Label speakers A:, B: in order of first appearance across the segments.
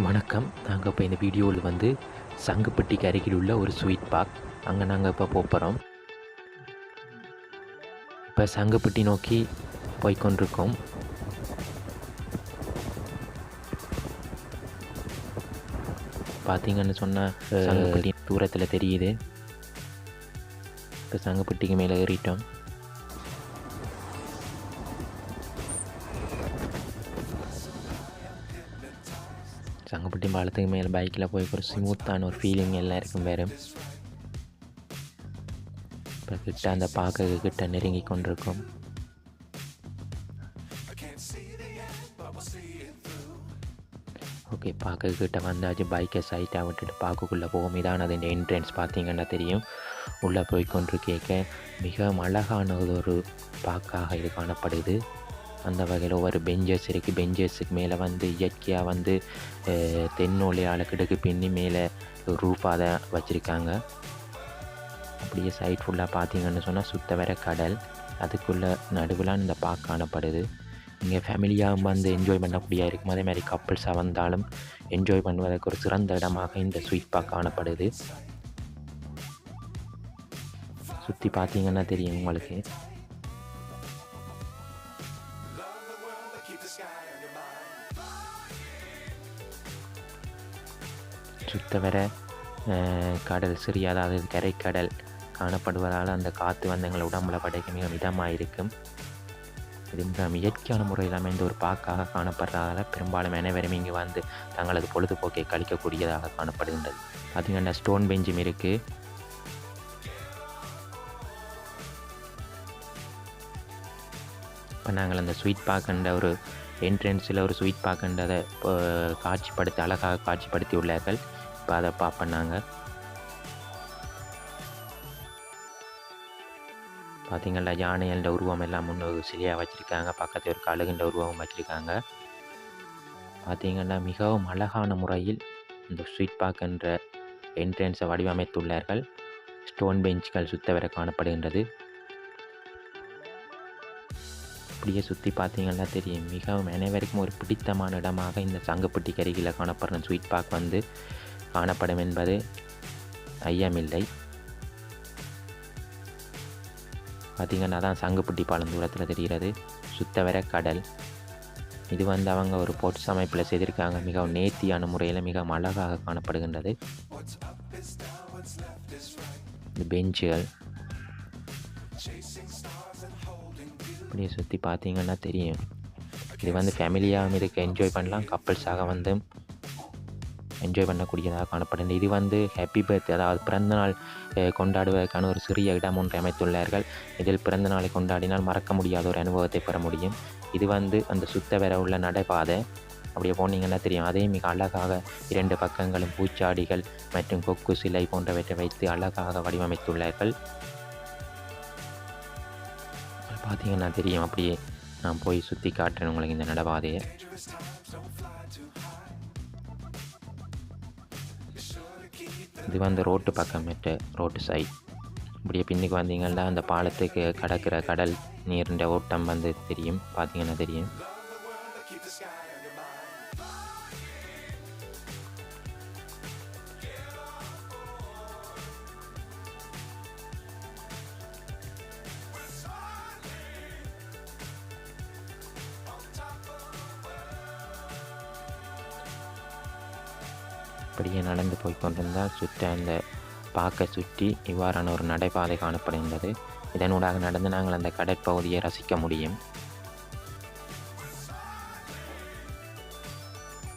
A: வணக்கம். நாங்கள் இப்போ இந்த வீடியோவில் வந்து சங்குப்பட்டிக்கு அருகில் உள்ள ஒரு ஸ்வீட் பார்க் அங்கே நாங்கள் இப்போ போகிறோம் இப்போ சங்குப்பட்டி நோக்கி போய்க்கொண்டிருக்கோம் பார்த்தீங்கன்னு சொன்னால் சங்குப்பட்டி தூரத்தில் தெரியுது. இப்போ சங்குப்பட்டிக்கு மேலே ஏறிட்டோம். சங்கப்பட்டி பாலத்துக்கு மேலே பைக்கில் போய் ஒரு ஸ்மூத்தான ஒரு ஃபீலிங் எல்லாம் இருக்கும் வேறு இப்போ கிட்ட அந்த பார்க்க கிட்ட நெருங்கி கொண்டிருக்கும். ஓகே பார்க்க கிட்ட வந்தாச்சு பைக்கை சைட்டாக விட்டுட்டு பார்க்கக்குள்ளே போகும். இதான் அது என்ட்ரன்ஸ் பார்த்தீங்கன்னா தெரியும். உள்ளே போய் கொண்டு கேட்க மிக அழகான ஒரு பார்க்காக இது காணப்படுது. அந்த வகையில் ஒவ்வொரு பெஞ்சஸ் இருக்குது பெஞ்சஸுக்கு மேலே வந்து இயற்கையாக வந்து தென்னோலையால் கிடக்கு பின்னி மேலே ரூஃபாக தான் வச்சுருக்காங்க. அப்படியே சைட் ஃபுல்லாக பார்த்தீங்கன்னு சொன்னால் சுத்த வர கடல். அதுக்குள்ளே நடுவில் இந்த பார்க் காணப்படுது. இங்கே ஃபேமிலியாக வந்து என்ஜாய் பண்ணக்கூடிய இருக்கும். அதே மாதிரி கப்புள்ஸாக வந்தாலும் என்ஜாய் பண்ணுவதற்கு ஒரு சிறந்த இடமாக இந்த ஸ்வீட் பார்க் காணப்படுது. சுற்றி பார்த்தீங்கன்னா தெரியும் உங்களுக்கு. சுத்த வர கடல் சிறிய அதாவது கரைக்கடல் காணப்படுவதால் அந்த காற்று வந்து எங்கள் உடம்புல படைக்க மிக மிதமாக இருக்கும் இது மிக இயற்கையான முறையில் அமைந்த ஒரு பாக்காக காணப்படுறதால பெரும்பாலும் அனைவரும் இங்கு வந்து தங்களது பொழுதுபோக்கை கழிக்கக்கூடியதாக காணப்படுகின்றது. பார்த்தீங்கன்னா ஸ்டோன் பெஞ்சும் இருக்குது இப்போ நாங்கள் அந்த ஸ்வீட் பார்க்கின்ற ஒரு என்ட்ரன்ஸில் ஒரு ஸ்வீட் பார்க்கின்றதை இப்போ காட்சிப்படுத்தி அழகாக காட்சிப்படுத்தி உள்ளார்கள் இப்போ அதை பார்ப்போம் நாங்கள் பார்த்தீங்களா யானைகள உருவம் எல்லாம் முன்னு சிலையாக வச்சுருக்காங்க. பக்கத்தில் ஒரு கழுகுன்ற உருவம் வச்சுருக்காங்க. பார்த்தீங்கன்னா மிகவும் அழகான முறையில் இந்த ஸ்வீட் பார்க் என்ற என்ட்ரன்ஸை வடிவமைத்துள்ளார்கள். ஸ்டோன் பெஞ்சுகள் சுத்த வர காணப்படுகின்றது. அப்படியே சுற்றி பார்த்தீங்கன்னா தெரியும். மிகவும் அனைவருக்கும் ஒரு பிடித்தமான இடமாக இந்த சங்கப்பட்டி கருகில் காணப்படுற ஸ்வீட் பார்க் வந்து காணப்படும் என்பது ஐயமில்லை. பார்த்திங்கன்னா தான் சங்குப்பட்டி பாலம் தூரத்தில் தெரிகிறது. சுத்த வர கடல். இது வந்து அவங்க ஒரு பொட்ஸ் அமைப்பில் செய்திருக்காங்க. மிகவும் நேர்த்தியான முறையில் மிக அழகாக காணப்படுகின்றது. பெஞ்சுகள். இப்படியே சுற்றி பார்த்தீங்கன்னா தெரியும். இது வந்து ஃபேமிலியாகவும் இதுக்கு என்ஜாய் பண்ணலாம். கப்பல்ஸாக வந்து என்ஜாய் பண்ணக்கூடியதாக காணப்படுகிறது இது வந்து ஹாப்பி பர்த்டே அதாவது பிறந்தநாள் கொண்டாடுவதற்கான ஒரு சிறிய இடம் ஒன்று அமைத்துள்ளார்கள். இதில் பிறந்த நாளை கொண்டாடினால் மறக்க முடியாத ஒரு அனுபவத்தை பெற முடியும். இது வந்து அந்த சுத்த வர உள்ள நடைபாதை. அப்படியே போனீங்கன்னா தெரியும். அதே மிக அழகாக இரண்டு பக்கங்களும் பூச்சாடிகள் மற்றும் கொக்கு சிலை போன்றவற்றை வைத்து அழகாக வடிவமைத்துள்ளார்கள். பார்த்தீங்கன்னா தெரியும். அப்படியே நான் போய் சுற்றி காட்டுறேன் உங்களுக்கு இந்த நடைபாதையை. இது வந்து ரோட்டு பக்கம் மெட்டு ரோட்டு சைட் இப்படியே பின்னுக்கு வந்தீங்கன்னா அந்த பாலத்துக்கு கடக்கிற கடல் நீரின்ற ஓட்டம் வந்து தெரியும். பார்த்தீங்கன்னா தெரியும். அப்படியே நடந்து போய் கொண்டிருந்தால் சுற்ற அந்த பார்க்க சுற்றி இவ்வாறான ஒரு நடைபாதை காணப்படுகின்றது. இதனூடாக நடந்து நாங்கள் அந்த கடற்பகுதியை ரசிக்க முடியும்.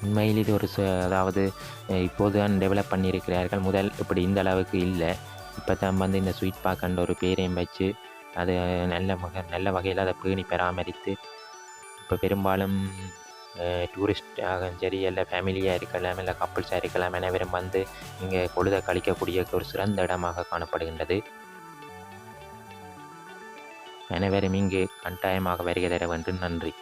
A: உண்மையில் இது ஒரு ச- அதாவது இப்போது தான் டெவலப் பண்ணியிருக்கிறார்கள். முதல் இப்படி இந்த அளவுக்கு இல்லை. இப்போ தான் வந்து இந்த ஸ்வீட் பார்க்கன்ற ஒரு பேரையும் வச்சு அது நல்ல வகை நல்ல வகையில் அதை பேணி பராமரித்து இப்போ பெரும்பாலும் டூரிஸ்டாக சரி இல்லை ஃபேமிலியாக இருக்கலாம் இல்லை கப்புள்ஸாக இருக்கலாம் அனைவரும் வந்து இங்கே பொழுத கழிக்கக்கூடிய ஒரு சிறந்த இடமாக காணப்படுகின்றது. அனைவரும் இங்கு கட்டாயமாக வருகை தர வேண்டும் நன்றி.